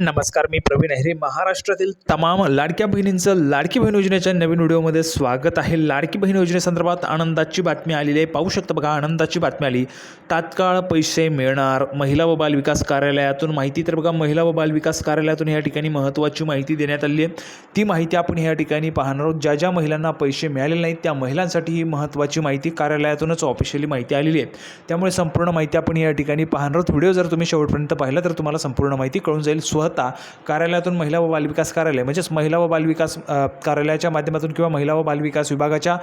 नमस्कार मी प्रवीण अहिरे महाराष्ट्रातील तमाम लाडक्या बहिणींचं लाडकी बहीण योजनेच्या नवीन व्हिडिओमध्ये स्वागत आहे. लाडकी बहीण योजनेसंदर्भात आनंदाची बातमी आलेली आहे. पाहू शकता बघा आनंदाची बातमी आली. तात्काळ पैसे मिळणार. महिला व बाल विकास कार्यालयातून माहिती. तर बघा महिला व बाल विकास कार्यालयातून या ठिकाणी महत्त्वाची माहिती देण्यात आली आहे. ती माहिती आपण या ठिकाणी पाहणार आहोत. ज्या ज्या महिलांना पैसे मिळालेले नाहीत त्या महिलांसाठी ही महत्त्वाची माहिती कार्यालयातूनच ऑफिशियली माहिती आलेली आहे. त्यामुळे संपूर्ण माहिती आपण या ठिकाणी पाहणार आहोत. व्हिडिओ जर तुम्ही शेवटपर्यंत पाहिला तर तुम्हाला संपूर्ण माहिती कळून जाईल. स्वतः कार्यालयातून महिला व बालविकास कार्यालय म्हणजेच महिला व बालविकास कार्यालयाच्या माध्यमातून किंवा महिला व बालविकास विभागाच्या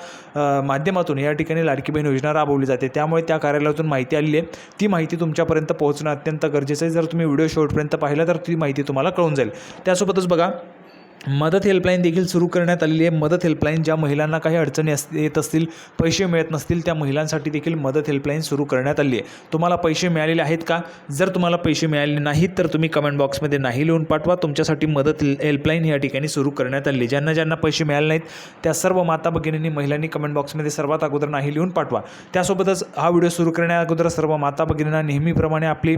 माध्यमातून या ठिकाणी लाडकी बहीण योजना राबवली जाते. त्यामुळे त्या कार्यालयातून माहिती आलेली आहे. ती माहिती तुमच्यापर्यंत पोहोचणं अत्यंत गरजेचं आहे. जर तुम्ही व्हिडिओ शेवटपर्यंत पाहिला तर ती माहिती तुम्हाला कळून जाईल. त्यासोबतच बघा मदत हेल्पलाईन देखील सुरू करण्यात आलेली आहे. मदत हेल्पलाईन ज्या महिलांना काही अडचणी अस येत असतील पैसे मिळत नसतील त्या महिलांसाठी देखील मदत हेल्पलाईन सुरू करण्यात आली आहे. तुम्हाला पैसे मिळालेले आहेत का? जर तुम्हाला पैसे मिळाले नाहीत तर तुम्ही कमेंट बॉक्समध्ये नाही लिहून पाठवा. तुमच्यासाठी मदत हेल्पलाईन या ठिकाणी सुरू करण्यात आली ज्यांना ज्यांना पैसे मिळाले नाहीत त्या सर्व माता भगिनींनी महिलांनी कमेंट बॉक्समध्ये सर्वात अगोदर नाही लिहून पाठवा. त्यासोबतच हा व्हिडिओ सुरू करण्या अगोदर सर्व माता भगिनींना नेहमीप्रमाणे आपली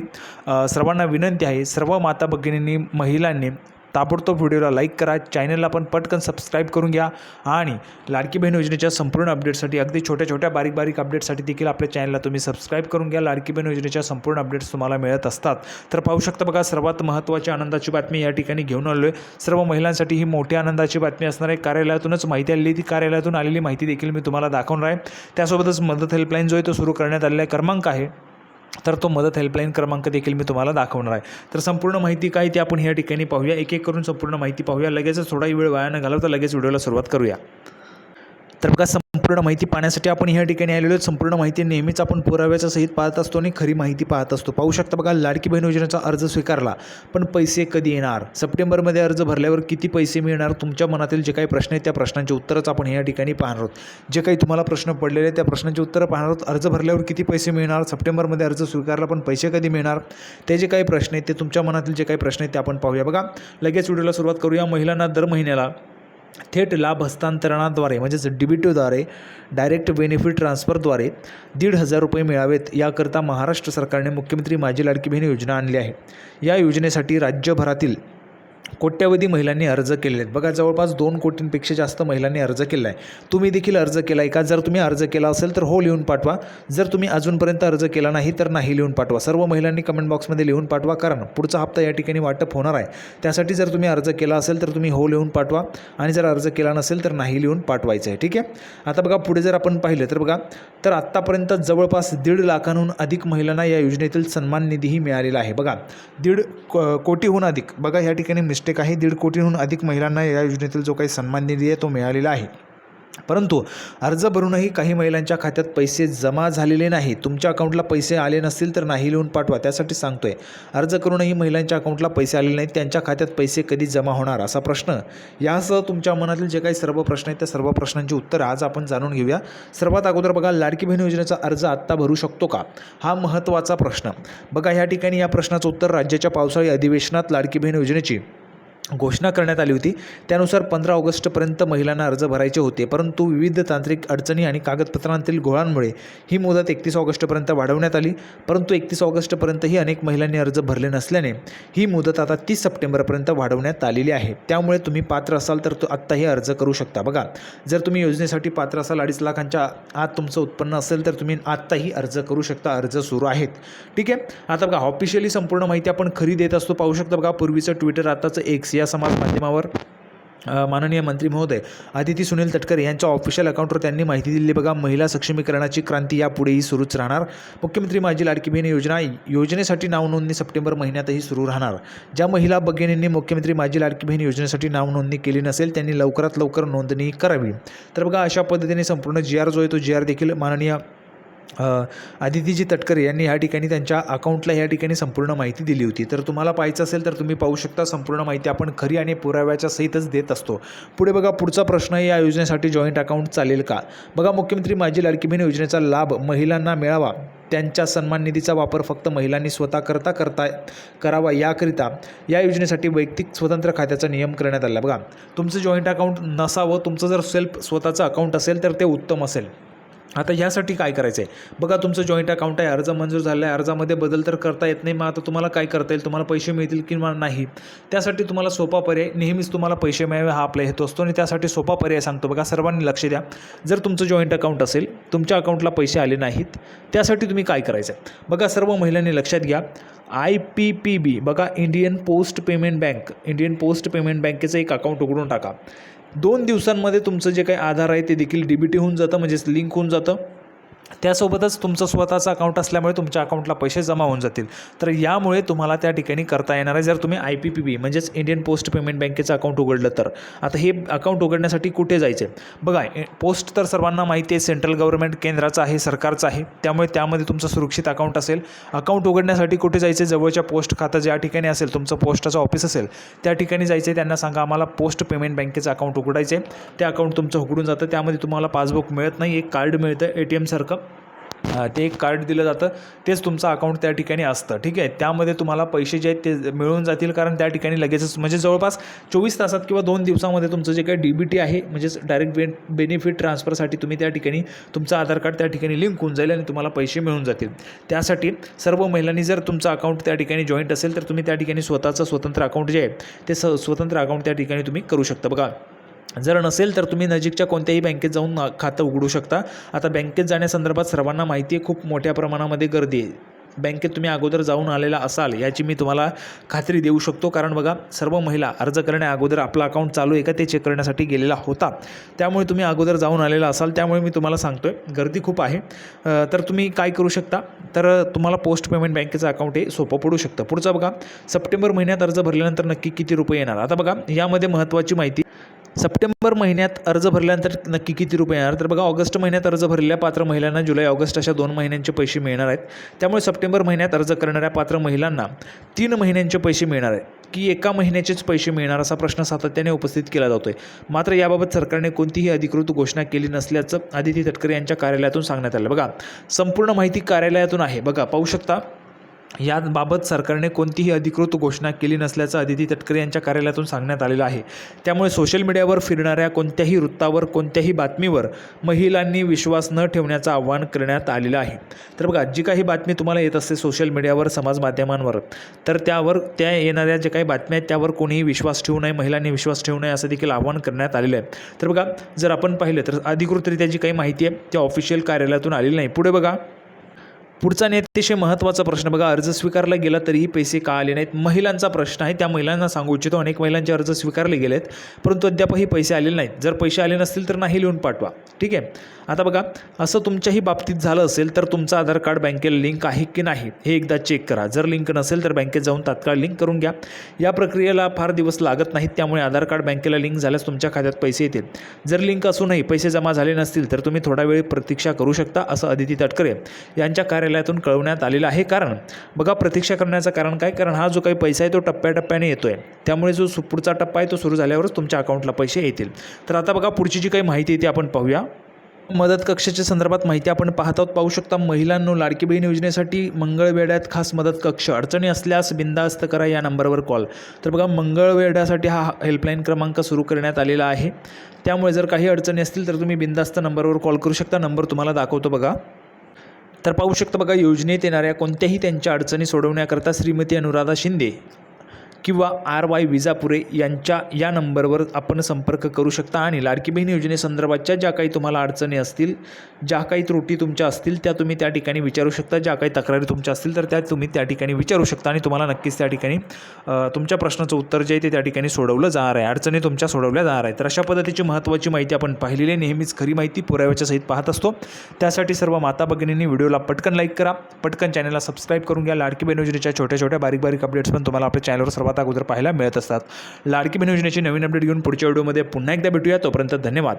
सर्वांना विनंती आहे. सर्व माता भगिनींनी महिलांनी ताबडतोब व्हिडिओला लाईक करा. चॅनलला पण पटकन सबस्क्राईब करून घ्या. आणि लाडकी बहीण योजनेच्या संपूर्ण अपडेटसाठी अगदी छोट्या छोट्या बारीक बारीक अपडेटसाठी देखील आपल्या चॅनलला तुम्ही सबस्क्राईब करून घ्या. लाडकी बहीण योजनेच्या संपूर्ण अपडेट्स तुम्हाला मिळत असतात. तर पाहू शकता बघा सर्वात महत्त्वाची आनंदाची बातमी या ठिकाणी घेऊन आलो आहे सर्व महिलांसाठी ही मोठी आनंदाची बातमी असणार आहे. कार्यालयातूनच माहिती आलेली ती कार्यालयातून आलेली माहिती देखील मी तुम्हाला दाखवणार आहे. त्यासोबतच मदत हेल्पलाईन जो आहे तो सुरू करण्यात आलेला आहे. क्रमांक आहे तर तो मदत हेल्पलाईन क्रमांक देखील मी तुम्हाला दाखवणार आहे. तर संपूर्ण माहिती काय ती आपण ह्या ठिकाणी पाहूया. एक एक करून संपूर्ण माहिती पाहूया. लगेचच थोडाही वेळ वाया न घालवता लगेच व्हिडिओला सुरुवात करूया. तर बघा संपूर्ण माहिती पाहण्यासाठी आपण ह्या ठिकाणी आलेलो आहोत. संपूर्ण माहिती नेहमीच आपण पुराव्याच्या सहित पाहत असतो आणि खरी माहिती पाहत असतो. पाहू शकता बघा लाडकी बहीण योजनेचा अर्ज स्वीकारला पण पैसे कधी येणार? सप्टेंबरमध्ये अर्ज भरल्यावर किती पैसे मिळणार? तुमच्या मनातील जे काही प्रश्न आहेत त्या प्रश्नांचे उत्तरच आपण ह्या ठिकाणी पाहणार आहोत. जे काही तुम्हाला प्रश्न पडलेले आहेत त्या प्रश्नांची उत्तरं पाहणार आहोत. अर्ज भरल्यावर किती पैसे मिळणार? सप्टेंबरमध्ये अर्ज स्वीकारला पण पैसे कधी मिळणार? ते जे काही प्रश्न आहेत ते तुमच्या मनातील जे काही प्रश्न आहेत ते आपण पाहूया. बघा लगेच व्हिडिओला सुरुवात करूया. महिलांना दर महिन्याला थेट लाभ हस्तांतरणाद्वारे म्हणजेच डीबीटीद्वारे डायरेक्ट बेनिफिट ट्रान्सफरद्वारे दीड हजार रुपये मिळावेत याकरता महाराष्ट्र सरकारने मुख्यमंत्री माझी लाडकी बहीण योजना आणली आहे. या योजनेसाठी राज्यभरातील कोट्यावधी महिलांनी अर्ज केले आहेत. बघा जवळपास दोन कोटींपेक्षा जास्त महिलांनी अर्ज केला आहे. तुम्ही देखील अर्ज केला आहे का? जर तुम्ही अर्ज केला असेल तर हो लिहून पाठवा. जर तुम्ही अजूनपर्यंत अर्ज केला नाही तर नाही लिहून पाठवा. सर्व महिलांनी कमेंट बॉक्समध्ये लिहून पाठवा कारण पुढचा हप्ता या ठिकाणी वाटप होणार आहे. त्यासाठी जर तुम्ही अर्ज केला असेल तर तुम्ही हो लिहून पाठवा. आणि जर अर्ज केला नसेल तर नाही लिहून पाठवायचं आहे. ठीक आहे? आता बघा पुढे जर आपण पाहिलं तर बघा तर आत्तापर्यंत जवळपास दीड लाखांहून अधिक महिलांना या योजनेतील सन्मान निधीही मिळालेला आहे. बघा दीड कोटीहून अधिक. बघा या ठिकाणी मिस्टेक काही दीड कोटीहून अधिक महिलांना या योजनेतील जो काही सन्मान निधी आहे तो मिळालेला आहे. परंतु अर्ज भरूनही काही महिलांच्या खात्यात पैसे जमा झालेले नाही. तुमच्या अकाउंटला पैसे आले नसतील तर नाही लिहून पाठवा त्यासाठी सांगतोय. अर्ज करूनही महिलांच्या अकाउंटला पैसे आलेले नाहीत त्यांच्या खात्यात पैसे कधी जमा होणार? असा प्रश्न. यासह तुमच्या मनातील जे काही सर्व प्रश्न आहेत त्या सर्व प्रश्नांची उत्तरं आज आपण जाणून घेऊया. सर्वात अगोदर बघा लाडकी बहीण योजनेचा अर्ज आत्ता भरू शकतो का? हा महत्त्वाचा प्रश्न. बघा ह्या ठिकाणी या प्रश्नाचं उत्तर राज्याच्या पावसाळी अधिवेशनात लाडकी बहीण योजनेची. घोषणा करण्यात आली होती. त्यानुसार पंधरा ऑगस्टपर्यंत महिलांना अर्ज भरायचे होते. परंतु विविध तांत्रिक अडचणी आणि कागदपत्रांतील घोळांमुळे ही मुदत एकतीस ऑगस्टपर्यंत वाढवण्यात आली. परंतु एकतीस ऑगस्टपर्यंतही अनेक महिलांनी अर्ज भरले नसल्याने ही मुदत आता तीस सप्टेंबरपर्यंत वाढवण्यात आलेली आहे. त्यामुळे तुम्ही पात्र असाल तर तो आत्ताही अर्ज करू शकता. बघा जर तुम्ही योजनेसाठी पात्र असाल अडीच लाखांच्या आत तुमचं उत्पन्न असेल तर तुम्ही आत्ताही अर्ज करू शकता. अर्ज सुरू आहेत. ठीक आहे? आता बघा ऑफिशियली संपूर्ण माहिती आपण खरी देत असतो. पाहू शकता बघा पूर्वीचं ट्विटर आताचं एक्स या समाज माध्यमावर माननीय मंत्री महोदय आदिती सुनील तटकर यांच्या ऑफिशियल अकाउंटवर त्यांनी माहिती दिली. बघा महिला सक्षमीकरणाची क्रांती यापुढेही सुरूच राहणार. मुख्यमंत्री माझी लाडकी बहीण योजना योजनेसाठी नावनोंदणी सप्टेंबर महिन्यातही सुरू राहणार. ज्या महिला भगिनींनी मुख्यमंत्री माझी लाडकी बहीण योजनेसाठी नावनोंदणी केली नसेल त्यांनी लवकरात लवकर नोंदणी करावी. तर बघा अशा पद्धतीने संपूर्ण जी आर जो आहे तो जी आर देखील माननीय आदितीजी तटकरे यांनी या ठिकाणी त्यांच्या अकाउंटला या ठिकाणी संपूर्ण माहिती दिली होती. तर तुम्हाला पाहायचं असेल तर तुम्ही पाहू शकता संपूर्ण माहिती आपण खरी आणि पुराव्याच्या सहितच देत असतो. पुढे बघा पुढचा प्रश्न आहे या योजनेसाठी जॉईंट अकाउंट चालेल का? बघा मुख्यमंत्री माझी लाडकी बहीण योजनेचा लाभ महिलांना मिळावा. त्यांच्या सन्मान निधीचा वापर फक्त महिलांनी स्वतः करता करता करावा याकरिता या योजनेसाठी वैयक्तिक स्वतंत्र खात्याचा नियम करण्यात आला. बघा तुमचं जॉईंट अकाउंट नसावं तुमचं जर सेल्फ स्वतःचं अकाउंट असेल तर ते उत्तम असेल. आता ह्यासाठी काय करायचं आहे बघा तुमचं जॉईंट अकाउंट आहे अर्ज मंजूर झाला आहे अर्जामध्ये बदल तर करता येत नाही मग आता तुम्हाला काय करता येईल? तुम्हाला पैसे मिळतील किंवा नाही? त्यासाठी तुम्हाला सोपा पर्याय नेहमीच तुम्हाला पैसे मिळावे हा आपला हेतू असतो. आणि त्यासाठी सोपा पर्याय सांगतो बघा सर्वांनी लक्ष द्या. जर तुमचं जॉईंट अकाउंट असेल तुमच्या अकाउंटला पैसे आले नाहीत त्यासाठी तुम्ही काय करायचं आहे बघा सर्व महिलांनी लक्षात घ्या. आय पी पी बी बघा Indian post payment bank Indian post payment बँकेचं एक अकाउंट उघडून टाका. दोन दिवसांमध्ये तुमचं जे काही आधार आहे ते देखील डी बी टी होऊन जातं म्हणजेच लिंक होऊन जातं. त्यासोबतच तुमचं स्वतःचं अकाउंट असल्यामुळे तुमच्या अकाउंटला पैसे जमा होऊन जातील. तर यामुळे तुम्हाला त्या ठिकाणी करता येणार आहे. जर तुम्ही आय पी पी बी म्हणजेच इंडियन पोस्ट पेमेंट बँकेचं अकाउंट उघडलं तर. आता हे अकाउंट उघडण्यासाठी कुठे जायचं आहे बघा ए- पोस्ट तर सर्वांना माहिती आहे सेंट्रल गव्हर्नमेंट केंद्राचं आहे सरकारचं आहे. त्यामुळे त्यामध्ये तुमचं सुरक्षित अकाउंट असेल. अकाउंट उघडण्यासाठी कुठे जायचं जवळच्या पोस्ट खातं ज्या ठिकाणी असेल तुमचं पोस्टाचं ऑफिस असेल त्या ठिकाणी जायचं आहे त्यांना सांगा आम्हाला पोस्ट पेमेंट बँकेचं अकाउंट उघडायचं आहे ते अकाउंट तुमचं उघडून जातं. त्यामध्ये तुम्हाला पासबुक मिळत नाही. एक कार्ड मिळतं ए टी एमसारखं ते एक कार्ड दिलं जातं. तेच तुमचं अकाउंट त्या ठिकाणी असतं. ठीक आहे? त्यामध्ये तुम्हाला पैसे जे आहेत ते मिळून जातील कारण त्या ठिकाणी लगेचच म्हणजे जवळपास चोवीस तासात किंवा दोन दिवसामध्ये तुमचं जे काही डी बी टी आहे म्हणजेच डायरेक्ट बे बेनिफिट ट्रान्सफरसाठी तुम्ही त्या ठिकाणी तुमचं आधार कार्ड त्या ठिकाणी लिंक होऊन जाईल आणि तुम्हाला पैसे मिळून जातील. त्यासाठी सर्व महिलांनी जर तुमचं अकाउंट त्या ठिकाणी जॉईंट असेल तर तुम्ही त्या ठिकाणी स्वतःचं स्वतंत्र अकाउंट जे आहे ते स स्वतंत्र अकाउंट त्या ठिकाणी तुम्ही करू शकता. बघा जर नसेल तर तुम्ही नजीकच्या कोणत्याही बँकेत जाऊन खातं उघडू शकता. आता बँकेत जाण्यासंदर्भात सर्वांना माहिती आहे खूप मोठ्या प्रमाणामध्ये गर्दी आहे. बँकेत तुम्ही अगोदर जाऊन आलेला असाल याची मी तुम्हाला खात्री देऊ शकतो. कारण बघा सर्व महिला अर्ज करण्या अगोदर आपला अकाउंट चालू आहे का ते चेक करण्यासाठी गेलेला होता. त्यामुळे तुम्ही अगोदर जाऊन आलेला असाल त्यामुळे मी तुम्हाला सांगतो आहे गर्दी खूप आहे. तर तुम्ही काय करू शकता? तर तुम्हाला पोस्ट पेमेंट बँकेचं अकाउंट हे सोपं पडू शकतं. पुढचं बघा सप्टेंबर महिन्यात अर्ज भरल्यानंतर नक्की किती रुपये येणार? आता बघा यामध्ये महत्त्वाची माहिती सप्टेंबर महिन्यात अर्ज भरल्यानंतर नक्की किती रुपये येणार? तर बघा ऑगस्ट महिन्यात अर्ज भरलेल्या पात्र महिलांना जुलै ऑगस्ट अशा दोन महिन्यांचे पैसे मिळणार आहेत. त्यामुळे सप्टेंबर महिन्यात अर्ज करणाऱ्या पात्र महिलांना तीन महिन्यांचे पैसे मिळणार आहेत. की एका महिन्याचेच पैसे मिळणार असा प्रश्न सातत्याने उपस्थित केला जातो आहे मात्र याबाबत सरकारने कोणतीही अधिकृत घोषणा केली नसल्याचं आदिती तटकरे यांच्या कार्यालयातून सांगण्यात आलं. बघा संपूर्ण माहिती कार्यालयातून आहे. बघा पाहू शकता याबाबत सरकारने कोणतीही अधिकृत घोषणा केली नसल्याचं अदिती तटकरे यांच्या कार्यालयातून सांगण्यात आलेलं आहे. त्यामुळे सोशल मीडियावर फिरणाऱ्या कोणत्याही वृत्तावर कोणत्याही बातमीवर महिलांनी विश्वास न ठेवण्याचं आवाहन करण्यात आलेलं आहे. तर बघा जी काही बातमी तुम्हाला येत असते सोशल मीडियावर समाज माध्यमांवर तर त्यावर त्या येणाऱ्या ज्या काही बातम्या आहेत त्यावर कोणीही विश्वास ठेवू नये महिलांनी विश्वास ठेवू नये असं देखील आवाहन करण्यात आलेलं आहे. तर बघा जर आपण पाहिलं तर अधिकृतरित्या जी काही माहिती आहे त्या ऑफिशियल कार्यालयातून आलेली नाही. पुढे बघा पुढचा आणि अतिशय महत्त्वाचा प्रश्न बघा अर्ज स्वीकारला गेला तरीही पैसे का आले नाहीत? महिलांचा प्रश्न आहे त्या महिलांना सांगू इच्छितो. अनेक महिलांचे अर्ज स्वीकारले गेलेत परंतु अद्यापही पैसे आलेले नाहीत. जर पैसे आले नसतील तर नाही लिहून पाठवा. ठीक आहे? आता बघा असं तुमच्याही बाबतीत झालं असेल तर तुमचं आधार कार्ड बँकेला लिंक आहे की नाही? हे एकदा चेक करा. जर लिंक नसेल तर बँकेत जाऊन तात्काळ लिंक करून घ्या. या प्रक्रियेला फार दिवस लागत नाहीत त्यामुळे आधार कार्ड बँकेला लिंक झाल्यास तुमच्या खात्यात पैसे येतील. जर लिंक असूनही पैसे जमा झाले नसतील तर तुम्ही थोडा वेळ प्रतीक्षा करू शकता असं अदिती तटकरे यांच्या कार्यालय कार्यालयातून कळवण्यात आलेलं आहे. कारण बघा प्रतीक्षा करण्याचं कारण काय? कारण हा जो काही पैसा आहे तो टप्प्याटप्प्याने येतो आहे त्यामुळे जो सु- पुढचा टप्पा आहे तो सुरू झाल्यावरच तुमच्या अकाउंटला पैसे येतील. तर आता बघा पुढची जी काही माहिती आहे ती आपण पाहूया. मदत कक्षाच्या संदर्भात माहिती आपण पाहत आहोत. पाहू शकता महिलांनो लाडकी बहीण योजनेसाठी मंगळवेढ्यात खास मदत कक्ष. अडचणी असल्यास बिंदास्त करा या नंबरवर कॉल. तर बघा मंगळवेढ्यासाठी हा हेल्पलाईन क्रमांक सुरू करण्यात आलेला आहे. त्यामुळे जर काही अडचणी असतील तर तुम्ही बिंदास्त नंबरवर कॉल करू शकता. नंबर तुम्हाला दाखवतो बघा. तर पाहू शकता बघा योजनेत येणाऱ्या कोणत्याही त्यांच्या अडचणी सोडवण्याकरता श्रीमती अनुराधा शिंदे किंवा आर वाय विजापुरे यांच्या या नंबरवर आपण संपर्क करू शकता. आणि लाडकी बहीण योजनेसंदर्भातच्या ज्या काही तुम्हाला अडचणी असतील ज्या काही त्रुटी तुमच्या असतील त्या तुम्ही त्या ठिकाणी विचारू शकता. ज्या काही तक्रारी तुमच्या असतील तर त्या तुम्ही त्या ठिकाणी विचारू शकता. आणि तुम्हाला नक्कीच त्या ठिकाणी तुमच्या प्रश्नाचं उत्तर जे आहे ते त्या ठिकाणी सोडवलं जाणार आहे. अडचणी तुमच्या सोडवल्या जाणार आहे तर अशा पद्धतीची महत्त्वाची माहिती आपण पाहिलेली आहे. नेहमीच खरी माहिती पुराव्याच्या सहित पाहत असतो. त्यासाठी सर्व माता भगिनींनी व्हिडिओला पटकन लाईक करा. पटकन चॅनलला सबस्क्राईब करून घ्या. लाडकी बहीण योजनेच्या छोट्या छोट्या बारीक बारीक अपडेट्स पण तुम्हाला आपल्या चॅनलवर सर्वात अगोदर पाहायला मिळत असतात. लाडकी बहीण योजनेची नवीन अपडेट घेऊन पुढच्या व्हिडिओमध्ये पुन्हा एकदा भेटूया. तोपर्यंत धन्यवाद.